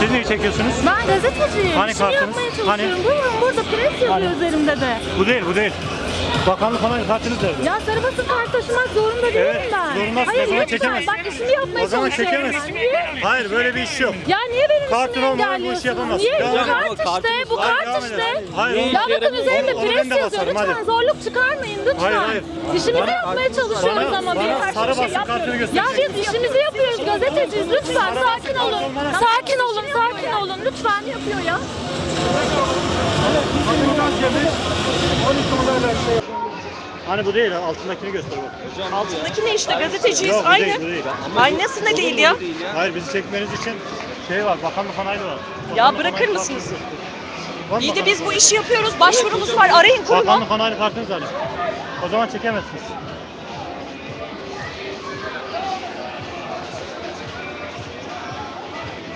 Siz neyi çekiyorsunuz? Ben gazeteciyim. Hani İşimi kartınız? yapmaya çalışıyorum. Hani? Buyurun burada pres yazıyor Hani? üzerimde de. Bu değil, bu değil. Bakanlık onay kartınız nerede? Ya sarı basın kart taşımak zorunda değilim Evet, ben. zorundasın. Hayır zaman lütfen. çekemezsin. Bak işimi yapmaya O zaman çalışıyorum çekemezsin. ben. Niye? Hayır böyle bir iş yok. Ya niye benim Kartın işimi olmadan bu işi engelliyorsunuz? yapamazsın. Niye? Devam Bu kart işte, bu Hayır, kart devam işte. edelim. Hayır, Ya onu- bakın üzerinde onu ben pres yazıyor. basarım, Lütfen hadi. zorluk çıkarmayın lütfen. Hayır, hayır. İşimizi Bana- yapmaya çalışıyoruz bana- ama bana bir sarı basın kartını Ya biz işimizi yapıyoruz gazeteciyiz lütfen sakin olun. Sakin lütfen. yapıyor ya? Hani bu değil, altındakini göster bak. Altındaki ne işte gazeteciyiz Yok bu aynı. değil, bu değil. Aynısı ne değil ya? Hayır bizi çekmeniz için şey var, bakanlık onaylı var. Ya Bakanlık bırakır onaylı mısınız? kartınız- Var mı İyi de bakanlık- biz bu işi yapıyoruz. Başvurumuz var. Arayın kurumu. Bakanlık onaylı kartınız var. O zaman çekemezsiniz.